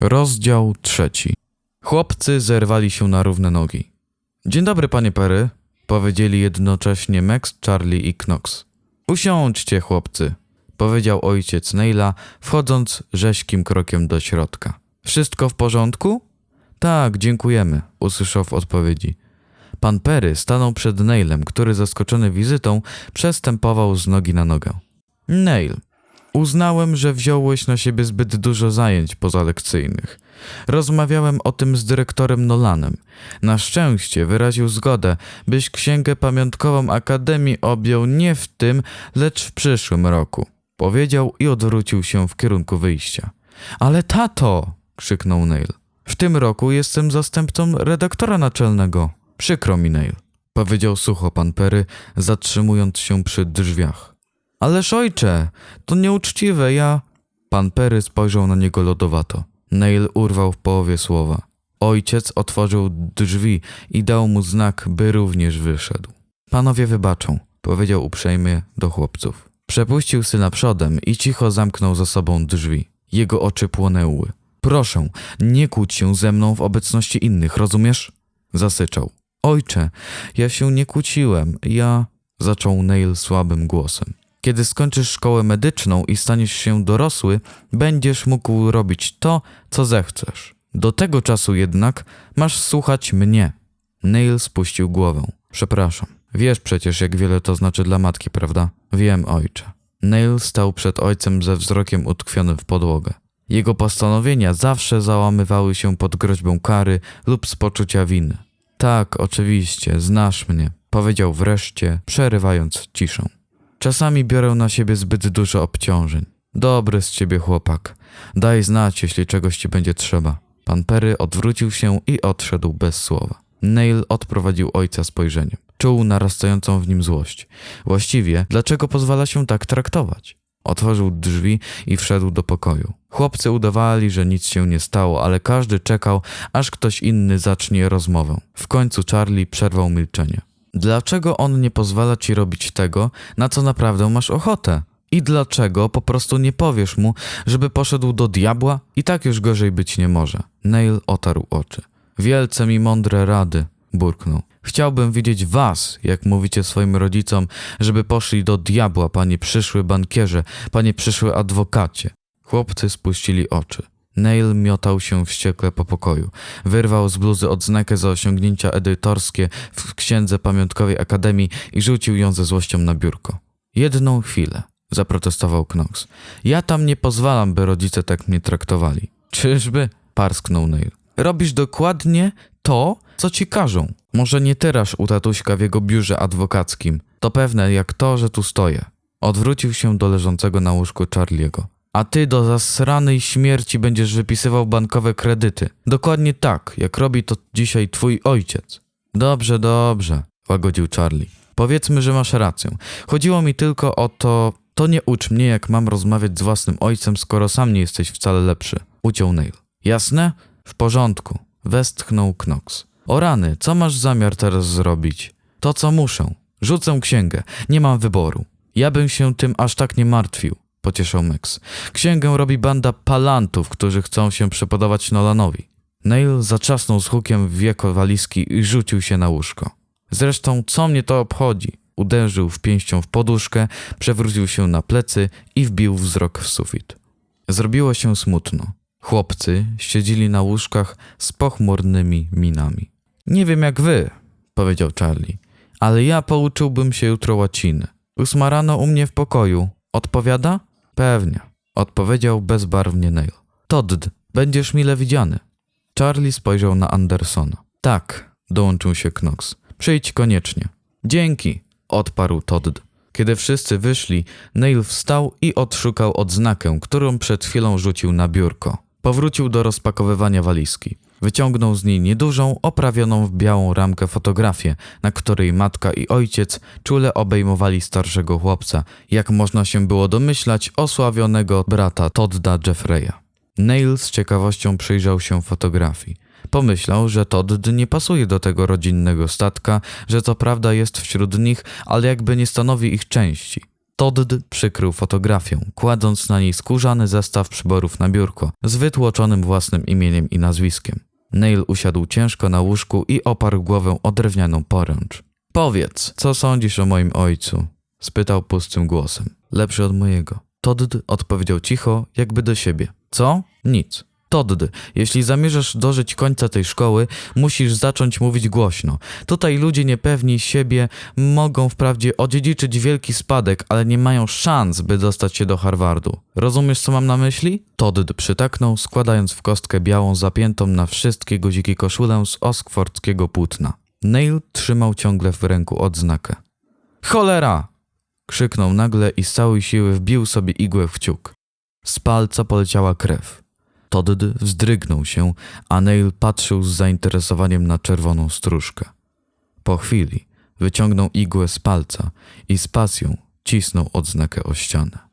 Rozdział trzeci. Chłopcy zerwali się na równe nogi. Dzień dobry, panie Perry, powiedzieli jednocześnie Max, Charlie i Knox. Usiądźcie, chłopcy, powiedział ojciec Neila, wchodząc rzeźkim krokiem do środka. Wszystko w porządku? Tak, dziękujemy, usłyszał w odpowiedzi. Pan Perry stanął przed Neilem, który zaskoczony wizytą przestępował z nogi na nogę. Neil, uznałem, że wziąłeś na siebie zbyt dużo zajęć pozalekcyjnych. Rozmawiałem o tym z dyrektorem Nolanem. Na szczęście wyraził zgodę, byś księgę pamiątkową Akademii objął nie w tym, lecz w przyszłym roku. Powiedział i odwrócił się w kierunku wyjścia. Ale tato! krzyknął Neil. W tym roku jestem zastępcą redaktora naczelnego. Przykro mi, Neil, powiedział sucho pan Perry, zatrzymując się przy drzwiach. Ależ ojcze, to nieuczciwe, ja... Pan Perry spojrzał na niego lodowato. Neil urwał w połowie słowa. Ojciec otworzył drzwi i dał mu znak, by również wyszedł. Panowie wybaczą, powiedział uprzejmie do chłopców. Przepuścił syna przodem i cicho zamknął za sobą drzwi. Jego oczy płonęły. Proszę, nie kłóć się ze mną w obecności innych, rozumiesz? Zasyczał. Ojcze, ja się nie kłóciłem, ja... Zaczął Neil słabym głosem. Kiedy skończysz szkołę medyczną i staniesz się dorosły, będziesz mógł robić to, co zechcesz. Do tego czasu jednak masz słuchać mnie. Neil spuścił głowę. Przepraszam. Wiesz przecież, jak wiele to znaczy dla matki, prawda? Wiem, ojcze. Neil stał przed ojcem ze wzrokiem utkwionym w podłogę. Jego postanowienia zawsze załamywały się pod groźbą kary lub z poczucia winy. Tak, oczywiście, znasz mnie, powiedział wreszcie, przerywając ciszę. Czasami biorę na siebie zbyt dużo obciążeń. Dobry z ciebie chłopak. Daj znać, jeśli czegoś ci będzie trzeba. Pan Perry odwrócił się i odszedł bez słowa. Neil odprowadził ojca spojrzeniem. Czuł narastającą w nim złość. Właściwie, dlaczego pozwala się tak traktować? Otworzył drzwi i wszedł do pokoju. Chłopcy udawali, że nic się nie stało, ale każdy czekał, aż ktoś inny zacznie rozmowę. W końcu Charlie przerwał milczenie. Dlaczego on nie pozwala ci robić tego, na co naprawdę masz ochotę? I dlaczego po prostu nie powiesz mu, żeby poszedł do diabła? I tak już gorzej być nie może. Neil otarł oczy. Wielce mi mądre rady, burknął. Chciałbym widzieć was, jak mówicie swoim rodzicom, żeby poszli do diabła, panie przyszły bankierze, panie przyszły adwokacie. Chłopcy spuścili oczy. Neil miotał się wściekle po pokoju. Wyrwał z bluzy odznakę za osiągnięcia edytorskie w księdze pamiątkowej Akademii i rzucił ją ze złością na biurko. Jedną chwilę, zaprotestował Knox. Ja tam nie pozwalam, by rodzice tak mnie traktowali. Czyżby? parsknął Neil. Robisz dokładnie to, co ci każą. Może nie teraz u tatuśka w jego biurze adwokackim. To pewne jak to, że tu stoję. Odwrócił się do leżącego na łóżku Charliego. A ty do zasranej śmierci będziesz wypisywał bankowe kredyty. Dokładnie tak, jak robi to dzisiaj twój ojciec. Dobrze, dobrze, łagodził Charlie. Powiedzmy, że masz rację. Chodziło mi tylko o to. To nie ucz mnie, jak mam rozmawiać z własnym ojcem, skoro sam nie jesteś wcale lepszy. Uciął Neil. Jasne? W porządku. Westchnął Knox. O rany, co masz zamiar teraz zrobić? To, co muszę. Rzucę księgę. Nie mam wyboru. Ja bym się tym aż tak nie martwił pocieszał Max. Księgę robi banda palantów, którzy chcą się przepodobać Nolanowi. Neil zaczasnął z hukiem w wieko walizki i rzucił się na łóżko. Zresztą, co mnie to obchodzi? Uderzył w pięścią w poduszkę, przewrócił się na plecy i wbił wzrok w sufit. Zrobiło się smutno. Chłopcy siedzieli na łóżkach z pochmurnymi minami. Nie wiem jak wy, powiedział Charlie, ale ja pouczyłbym się jutro łaciny. Ósma rano u mnie w pokoju. Odpowiada? Pewnie, odpowiedział bezbarwnie Neil. Todd, będziesz mile widziany. Charlie spojrzał na Andersona. Tak, dołączył się Knox. Przyjdź koniecznie. Dzięki, odparł Todd. Kiedy wszyscy wyszli, Neil wstał i odszukał odznakę, którą przed chwilą rzucił na biurko. Powrócił do rozpakowywania walizki. Wyciągnął z niej niedużą, oprawioną w białą ramkę fotografię, na której matka i ojciec czule obejmowali starszego chłopca, jak można się było domyślać, osławionego brata Todda Jeffreya. Neil z ciekawością przyjrzał się fotografii. Pomyślał, że Todd nie pasuje do tego rodzinnego statka, że co prawda jest wśród nich, ale jakby nie stanowi ich części. Todd przykrył fotografię, kładąc na niej skórzany zestaw przyborów na biurko z wytłoczonym własnym imieniem i nazwiskiem. Neil usiadł ciężko na łóżku i oparł głowę o drewnianą poręcz. Powiedz, co sądzisz o moim ojcu? spytał pustym głosem, lepszy od mojego. Todd odpowiedział cicho, jakby do siebie. Co? Nic. Todd, jeśli zamierzasz dożyć końca tej szkoły, musisz zacząć mówić głośno. Tutaj ludzie niepewni siebie mogą wprawdzie odziedziczyć wielki spadek, ale nie mają szans, by dostać się do Harvardu. Rozumiesz, co mam na myśli? Todd przytaknął, składając w kostkę białą zapiętą na wszystkie guziki koszulę z oskfordzkiego płótna. Neil trzymał ciągle w ręku odznakę. Cholera! Krzyknął nagle i z całej siły wbił sobie igłę w ciuk. Z palca poleciała krew. Todd wzdrygnął się, a Neil patrzył z zainteresowaniem na czerwoną stróżkę. Po chwili wyciągnął igłę z palca i z pasją cisnął odznakę o ścianę.